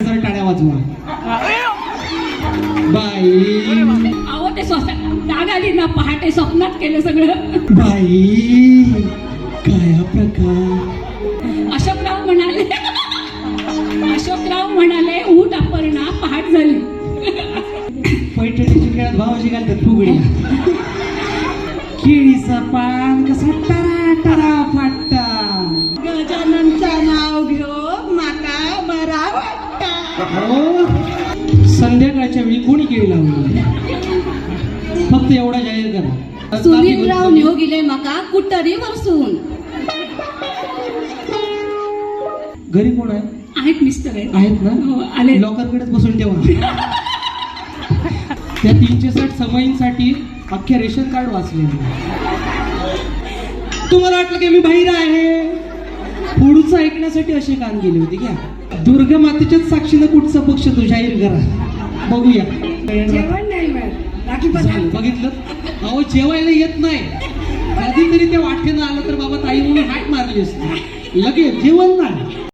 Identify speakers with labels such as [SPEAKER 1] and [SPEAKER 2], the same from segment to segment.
[SPEAKER 1] जरा टाळ्या वाजवा. बाई.
[SPEAKER 2] अहो ते स्वतः जाग आली ना पहाटे स्वप्नात केलं सगळं.
[SPEAKER 1] बाई काय हा प्रकार?
[SPEAKER 2] अशोकराव म्हणाले. अशोकराव म्हणाले ऊट अपर्णा पहाट झाली.
[SPEAKER 1] पैठणीच्या खेळात घालतात फुगडी केळीचा पान कसा टरा करा
[SPEAKER 2] सुनीलराव नेऊ गेले मका कुठतरी वरसून.
[SPEAKER 1] घरी कोण आहे?
[SPEAKER 2] आहेत मिस्टर आहेत.
[SPEAKER 1] आहेत
[SPEAKER 2] हो,
[SPEAKER 1] ना
[SPEAKER 2] आले.
[SPEAKER 1] लॉकरकडेच बसून ठेवा. त्या तीनशे साठ समयींसाठी अख्ख्या रेशन कार्ड वाचले तुम्हाला वाटलं की मी बाहेर आहे? पुढचं ऐकण्यासाठी असे काम केले होते घ्या. दुर्गा मातेच्याच साक्षीनं कुठचा पक्ष तो जाहीर करा. बघूया.
[SPEAKER 3] जेवण नाही बाकी
[SPEAKER 1] बघितलं? अहो जेवायला येत नाही. कधीतरी त्या वाटण्यानं आलं तर बाबा ताई म्हणून हाक मारली असते. लगेच जेवण नाही.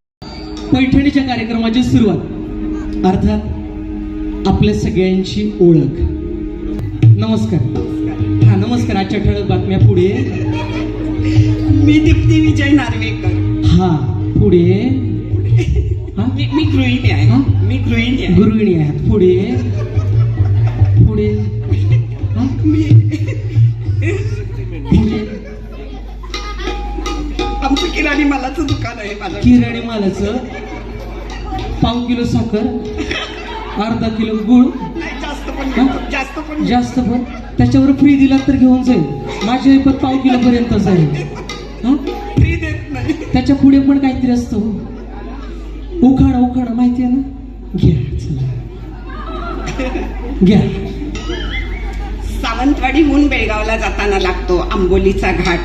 [SPEAKER 1] पैठणीच्या कार्यक्रमाची सुरुवात. अर्थात आपल्या सगळ्यांची ओळख. नमस्कार. हा नमस्कार. आजच्या ठळक बातम्या पुढे.
[SPEAKER 3] मी दीप्ती विजय नार्वेकर.
[SPEAKER 1] हा पुढे. हा?
[SPEAKER 3] मी मी गृहिणी आहे? मी गृहिणी आहे.
[SPEAKER 1] गृहिणी आहात पुढे पुढे.
[SPEAKER 3] आमचं किराणी मालाचं दुकान आहे माझं.
[SPEAKER 1] किराणी मालाचं पाव किलो साखर अर्धा किलो गुळ.
[SPEAKER 3] जास्त पण जास्त पण.
[SPEAKER 1] जास्त पण? त्याच्यावर फ्री दिला तर घेऊन जाईल. माझ्या ऐपत पाव किलो पर्यंत जाईल. हा?
[SPEAKER 3] फ्री देत नाही.
[SPEAKER 1] त्याच्या पुढे पण काहीतरी असतं हो. उखाणा उखाणा माहिती आहे ना? घ्या चला. घ्या.
[SPEAKER 3] सावंतवाडीहून बेळगावला जाताना लागतो आंबोलीचा घाट.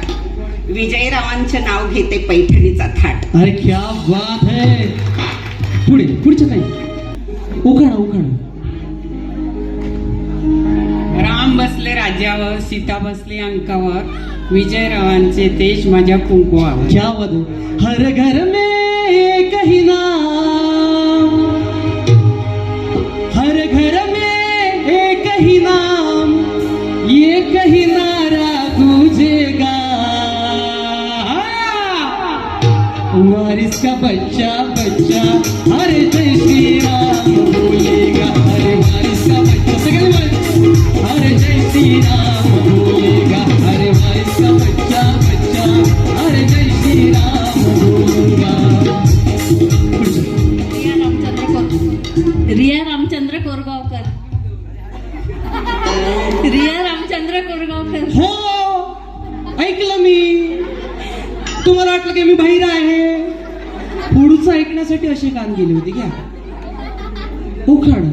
[SPEAKER 3] विजयरावांचे नाव घेते पैठणीचा थाट.
[SPEAKER 1] अरे क्या बात है. पुढे पुढच्या काही. उखाणा उखाणा.
[SPEAKER 4] राम बसले राज्यावर सीता बसली अंकावर. विजयरावांचे देश माझ्या कुंकुवावर.
[SPEAKER 1] क्या हर घर में एक ही नाम. हर घर में एक ही वारिस का बच्चा बच्चा? अरे जय श्री राम बोलेगा अरे वारिस का बच्चा। सगळे अरे जय श्री राम ऐकण्यासाठी असे काम केले होते घ्या. उखाण.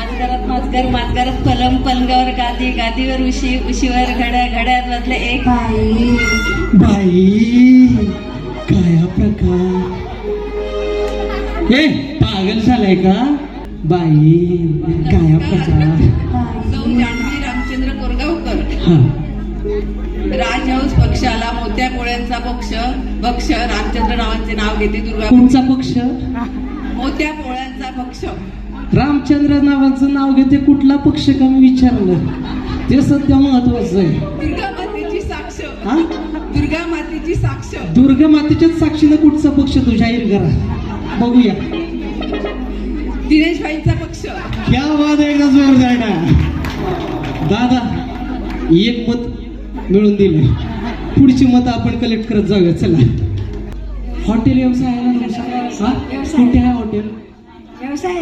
[SPEAKER 2] आजगरात माजगर माजगरात पलंग पलंगावर गादी गादीवर उशी उशीवर घड्या घड्यात बदले एक
[SPEAKER 1] बाई. काय हा प्रकार? ए पागल झालाय का? बाई काय हा प्रकार?
[SPEAKER 4] रामचंद्र कोरगावकर.
[SPEAKER 1] हा.
[SPEAKER 4] राजहंस पक्षाला मोत्या पोळ्यांचा पक्ष. पक्ष रामचंद्र रावांचे नाव घेते दुर्गा.
[SPEAKER 1] कोणचा पक्ष?
[SPEAKER 4] मोत्या पोळ्यांचा पक्ष.
[SPEAKER 1] रामचंद्र नावाचं नाव घेते कुठला पक्ष का मी विचारलं? ते सध्या महत्वाचं आहे.
[SPEAKER 4] दुर्गा मातेची साक्ष.
[SPEAKER 1] हा?
[SPEAKER 4] दुर्गा मातेची साक्ष.
[SPEAKER 1] दुर्गा मातेच्याच साक्षीनं कुठचा पक्ष तो जाहीर करा? बघूया.
[SPEAKER 4] दिनेश भाईंचा पक्ष.
[SPEAKER 1] क्या वाद एकदा जोर द्यायला दादा एक मत मिळून दिलं पुढची मत आपण कलेक्ट करत जाऊया. चला. हॉटेल व्यवसाय? कुठे आहे हॉटेल
[SPEAKER 3] व्यवसाय.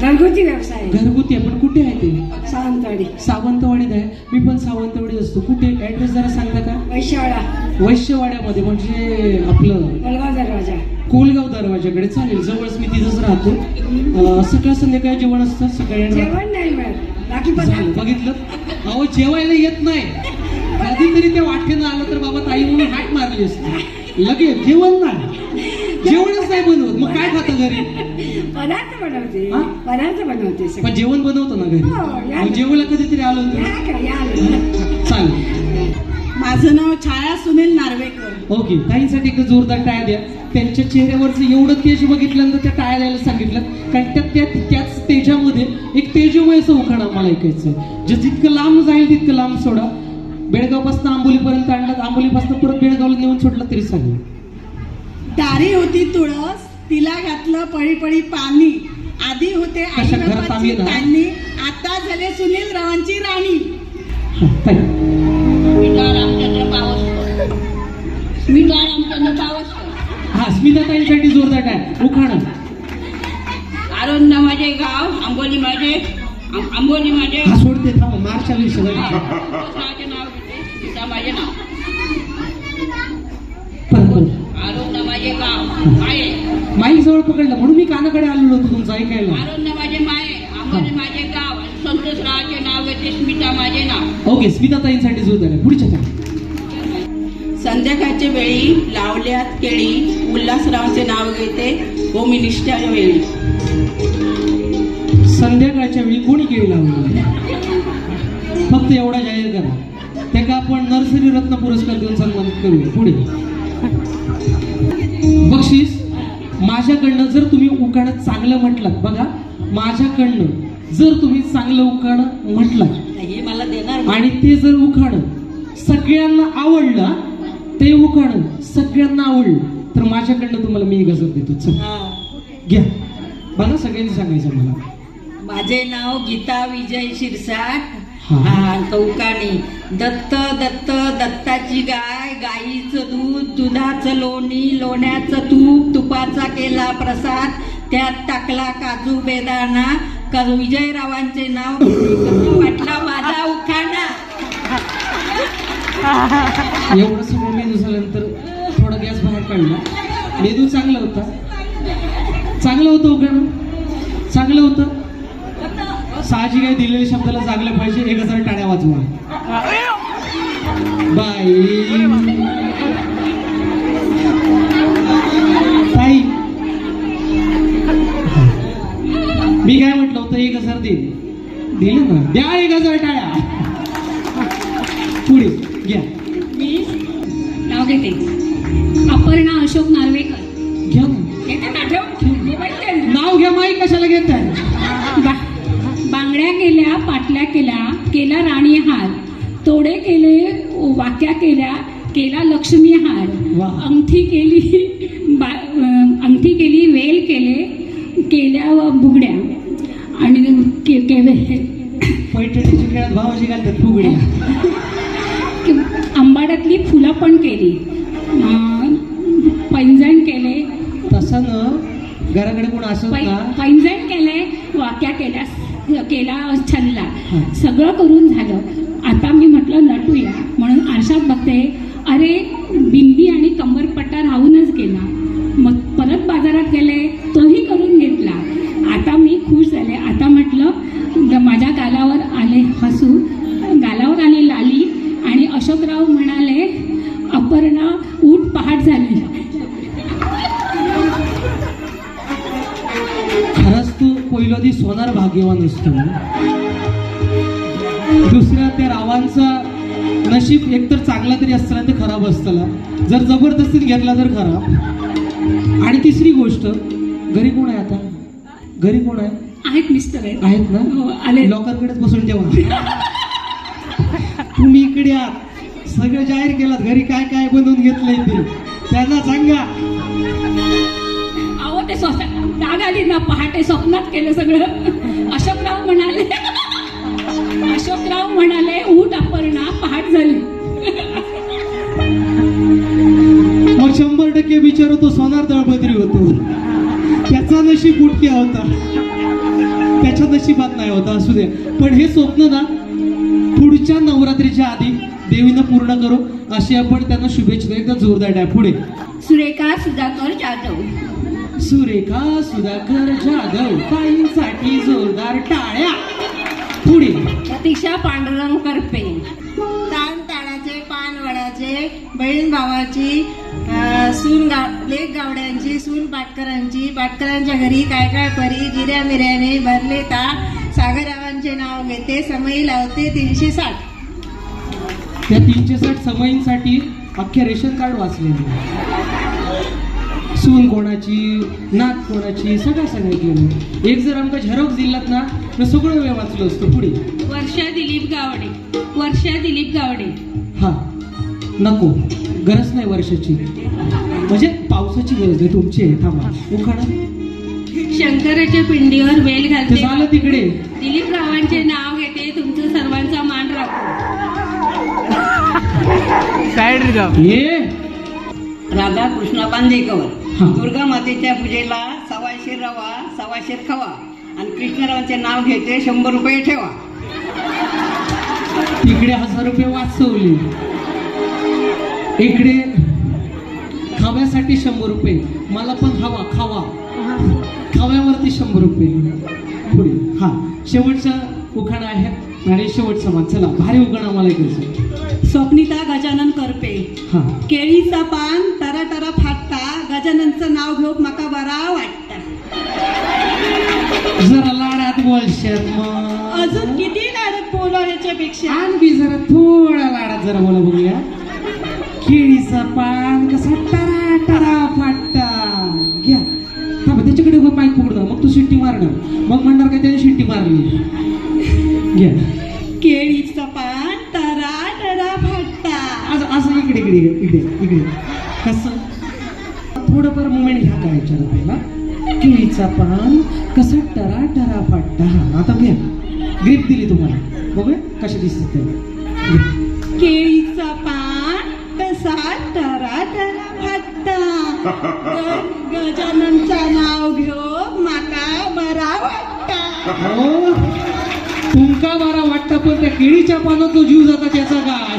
[SPEAKER 3] घरगुती व्यवसाय.
[SPEAKER 1] घरगुती आहे पण कुठे आहे ते?
[SPEAKER 3] सावंतवाडी.
[SPEAKER 1] सावंतवाडीत आहे. मी पण सावंतवाडीत असतो. कुठे? ऍड्रेस जरा सांगता का?
[SPEAKER 3] वैशाळा
[SPEAKER 1] वैश्यवाड्यामध्ये म्हणजे आपलं
[SPEAKER 3] मलगाव दरवाजा.
[SPEAKER 1] कोलगाव दरवाजाकडे. चालेल जवळच मी तिथंच राहतो. सकाळ संध्याकाळी जेवण असतं. सकाळी.
[SPEAKER 3] जेवण नाही
[SPEAKER 1] बघितलं. अहो जेवायला येत नाही. कधीतरी त्या वाटण्यानं आलं तर बाबा ताई म्हणून हाक मारली असते. लगेच जेवण नाही. जेवणच नाही बनवत. मग काय खातं घरी?
[SPEAKER 3] पदार्थ बनवते.
[SPEAKER 1] हा?
[SPEAKER 3] पदार्थ बनवते
[SPEAKER 1] पण जेवण बनवतो ना घरी?
[SPEAKER 3] हो, या.
[SPEAKER 1] मग जेवायला कधीतरी आलो होतो.
[SPEAKER 3] या का या
[SPEAKER 1] चालेल.
[SPEAKER 5] माझं नाव छाया सुनील नार्वेकर.
[SPEAKER 1] ओके. ताईंसाठी एक जोरदार टाळ्या द्या. त्यांच्या चेहऱ्यावरचं एवढं तेज बघितल्यानंतर त्या टाळ्या द्यायला सांगितलं. कारण त्या त्या त्याच तेजामध्ये एक तेजोमय असं उखाणा मला ऐकायचं जे जितकं लांब जाईल तितकं लांब सोडा. बेळगावपासून आंबोलीपर्यंत आणलं आंबोलीपासून परत बेळगावला नेऊन सोडलं तरी सांगेल
[SPEAKER 5] दारी होती तुळस तिला घातलं पळी पळी पाणी. आधी होते
[SPEAKER 1] कशा घरात
[SPEAKER 5] आईबापाची
[SPEAKER 1] आम्ही ना?
[SPEAKER 5] काढणी आता झाले सुनील रावांची राणी.
[SPEAKER 1] ताई.
[SPEAKER 2] रामचंद्र पावसकर स्मिता रामचंद्र पावसकर
[SPEAKER 1] हा जोरदार टाळ्या उखाणा.
[SPEAKER 2] आरोंद माझे गाव आंबोली माझे आंबोली माझे.
[SPEAKER 1] हा सोडते थांब आली सगळं
[SPEAKER 2] माझे नाव माझे नाव. माझे गाव माये.
[SPEAKER 1] माईक जवळ पकडलं म्हणून मी कानाकडे आलेलो होतो तुमचं ऐकायला.
[SPEAKER 2] माझे माये माझे गाव आणि संतोषरावाचे नाव घेते स्मिता माझे नाव.
[SPEAKER 1] ओके स्मिता ताईंसाठी जोरदार आहे पुढच्या ताई.
[SPEAKER 5] संध्याकाळच्या वेळी लावल्यात केळी उल्हासरावांचे नाव घेते होमिनिष्ठाच्या वेळी.
[SPEAKER 1] संध्याकाळच्या वेळी कोणी केळी लावली? फक्त एवढा जाहीर करा. त्याका आपण नर्सरी रत्न पुरस्कार देऊन सन्मानित करूया. पुढे. बक्षीस माझ्याकडनं जर तुम्ही उखाणं चांगलं म्हटलात बघा माझ्याकडनं जर तुम्ही चांगलं उखाणं
[SPEAKER 5] हे देणार
[SPEAKER 1] आणि ते जर उखाणं सगळ्यांना आवडलं ते उखाणं सगळ्यांना आवडलं तर माझ्याकडनं तुम्हाला मी गजर देतो. घ्या. बघा सगळ्यांनी सांगायचं मला.
[SPEAKER 5] माझे नाव गीता विजय शिरसाट.
[SPEAKER 1] हा.
[SPEAKER 5] कौकाणी दत्त दत्त दत्ताची गाय गाईचं दूध दुधाचं लोणी लोण्याचं तूप तुपाचा केला प्रसाद त्यात टाकला काजू बेदाणा. का विजयरावांचे नाव वाटला माझा उखाणा.
[SPEAKER 1] एवढं सगळं मेनू झाल्यानंतर थोडा गॅस बाहेर काढला. मेनू चांगला होता. चांगलं होतं उघड चांगलं होतं साहजिक आहे दिलेल्या शब्दाला जागलं पाहिजे एक हजार टाळ्या वाजवा. बाई. ताई. मी काय म्हटलं होतं एक हजार दे. दिलं ना? द्या एक हजार टाळ्या. पुढे घ्या.
[SPEAKER 2] मी नाव घेते. अपर्णा अशोक नार्वेकर.
[SPEAKER 1] घ्या ना.
[SPEAKER 2] घेते.
[SPEAKER 1] नाव घ्या माई कशाला घेताय?
[SPEAKER 6] बा- बांगड्या केल्या पाटल्या केल्या केला राणी हार. तोडे केले वाक्या केल्या केला लक्ष्मी हार. अंगठी केली अंगठी केली वेल केले केल्या व बुगड्या आणि के आंबाड्यातली फुलं पण केली. पैंजण केले.
[SPEAKER 1] तसं घराकडे कोण ना
[SPEAKER 6] पैंजण केले वाक्या केल्या. केला छल्ला
[SPEAKER 1] हा.
[SPEAKER 6] सगळं करून झालं. आता मी म्हटलं नटूया. म्हणून आरशात बघते अरे बिंदी आणि कंबरपट्टा राहूनच गेला. मग परत बाजारात गेले तोही करून घेतला. आता मी खुश झाले. आता म्हटलं माझ्या गालावर आले हसू.
[SPEAKER 1] पहिलोदी सोनार भाग्यवान असतो दुसऱ्या त्या रावांचा नशीब एकतर चांगला तरी असताना ते खराब असताना जर जबरदस्तीत घेतला तर खराब आणि तिसरी गोष्ट घरी कोण आहे आता? घरी कोण आहे?
[SPEAKER 6] आहेत मिस्टर आहेत.
[SPEAKER 1] आहेत
[SPEAKER 6] हो,
[SPEAKER 1] ना
[SPEAKER 6] आले.
[SPEAKER 1] लॉकरकडेच बसून ठेवा. तुम्ही इकडे आहात सगळं जाहीर केलं. घरी काय काय बनवून घेतलंय ते? त्यांना सांगा.
[SPEAKER 6] ते स्वतः जाग आली ना पहाटे स्वप्नात केलं सगळं. अशोकराव म्हणाले अशोकराव म्हणाले ऊट अपर्णा पहाट झाली.
[SPEAKER 1] मग शंभर टक्के विचार तो सोनार दळपत्री होतो. त्याचा नशीब उठक्या होता. त्याच्या नशिबात नाही होता असू दे. पण हे स्वप्न ना पुढच्या नवरात्रीच्या आधी देवीनं पूर्ण करू. अशी आपण त्यांना शुभेच्छा. एकदा जोरदार पुढे.
[SPEAKER 2] सुरेखा सुधाकर जाधव.
[SPEAKER 1] सुरेखा सुधाकर जाधव ताईंसाठी जोरदार टाळ्या. पुढे.
[SPEAKER 2] प्रतीक्षा पांडुरंग करपे.
[SPEAKER 5] ताण ताणाचे पान वडाचे बहीण भावाची सून गाव लेक गावड्यांची सून पाटकरांची पाटकरांच्या घरी काय काय परी जिऱ्या मिऱ्याने भरले ताट सागररावांचे नाव घेते समयी लावते तीनशे साठ
[SPEAKER 1] त्या तीनशे साठ समयींसाठी अख्खे रेशन कार्ड वाचले सून कोणाची नात कोणाची सगळं सगळं गेलं एक जर आमका झेरॉक्स दिलात ना तर सगळं वेळ वाचलं असतं पुढे.
[SPEAKER 6] वर्षा दिलीप गावडे. वर्षा दिलीप गावडे.
[SPEAKER 1] हा नको. गरज नाही वर्षाची. म्हणजे पावसाची गरज आहे तुमची आहे. थांबा. उखाणा
[SPEAKER 6] शंकराच्या पिंडीवर वेल घालते.
[SPEAKER 1] झालं तिकडे.
[SPEAKER 6] दिलीप रावांचे नाव घेते तुमचं सर्वांचा मान राखू.
[SPEAKER 1] हे
[SPEAKER 3] राधा कृष्णा बांदेकर
[SPEAKER 1] हा.
[SPEAKER 3] दुर्गा मातेच्या पूजेला सव्वाशे रवा सव्वाशे खवा आणि कृष्णरावांचे नाव घेते शंभर रुपये ठेवा.
[SPEAKER 1] तिकडे हजार रुपये वाचवले. इकडे खाव्यासाठी शंभर रुपये. मला पण हवा खावा. खाव्यावरती शंभर रुपये. पुढे. हा. शेवटचा उखाणा आहे आणि शेवटचा मान चला भारी उखाणा मला
[SPEAKER 5] स्वप्निता गजानन करपे.
[SPEAKER 1] हा.
[SPEAKER 5] केळीचा गजाननचं नाव घेऊन माका बरा वाटता.
[SPEAKER 1] जरा लाडात बोलशात मग.
[SPEAKER 5] अजून किती लाडत बोलो ह्याच्यापेक्षा?
[SPEAKER 1] आणखी जरा थोडा लाडात जरा बोला बघूया. केळीचा पान कसा टरा टरा फाटता. घ्या. थांबा त्याच्याकडे उभं माईक पकडा मग तू शिट्टी मारणार. मग म्हणणार काय त्याने शिट्टी मारली. घ्या.
[SPEAKER 5] केळीचं पान तरा तरा फाटता.
[SPEAKER 1] असं असं इकडे इकडे इकडे इकडे. कसं? मुमेंट घ्या काय याच्यावर पहिला केळीचा पान कसा टरा टरा फाटता हा आता घ्या ग्रीप दिली तुम्हाला. बघूया कशा दिसतात ते. घ्या.
[SPEAKER 5] केळीचा पान कसा तरा तरा फाटता गजाननचं नाव घेऊन माका बरा वाटता.
[SPEAKER 1] हो. तुमका बारा वाटतं पण त्या केळीच्या पानात तो जीव जाता त्याचा काय?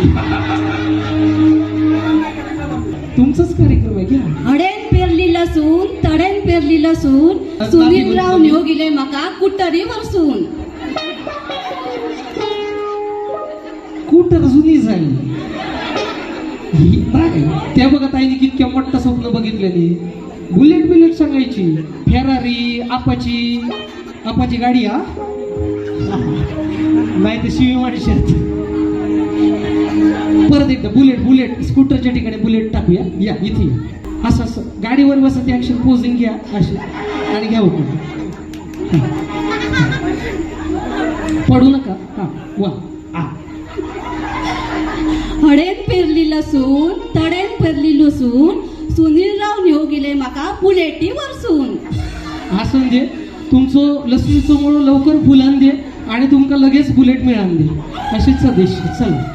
[SPEAKER 1] तुमचाच कार्यक्रम आहे घ्या.
[SPEAKER 2] लसून तडेन पेरली लसून सुनीलराव नेऊ गेले मका कुटरी वरसून
[SPEAKER 1] कुठं जुनी ही काय? त्या बघा ताईने कितक्या मोठं स्वप्न बघितलेली. बुलेट बिलेट सांगायची फेरारी आपाची आपाची गाडी हा? नाही तर शिवी माणशात परत एकदा बुलेट बुलेट स्कूटरच्या ठिकाणी बुलेट टाकूया. या इथे. असं असं. गाडीवर बसा ते ऍक्शन पोझिंग घ्या अशी. आणि घ्या उकळून. पडू नका. हा वा. आ.
[SPEAKER 2] हडेन पेरली लसून तडेन पेरली लसून सुनीलराव नेऊ गेले मका बुलेटी वरसून.
[SPEAKER 1] असून दे. तुमचं लसणीचं मुळ लवकर फुलान दे आणि तुमका लगेच बुलेट मिळान दे. अशीच सदेश. चला.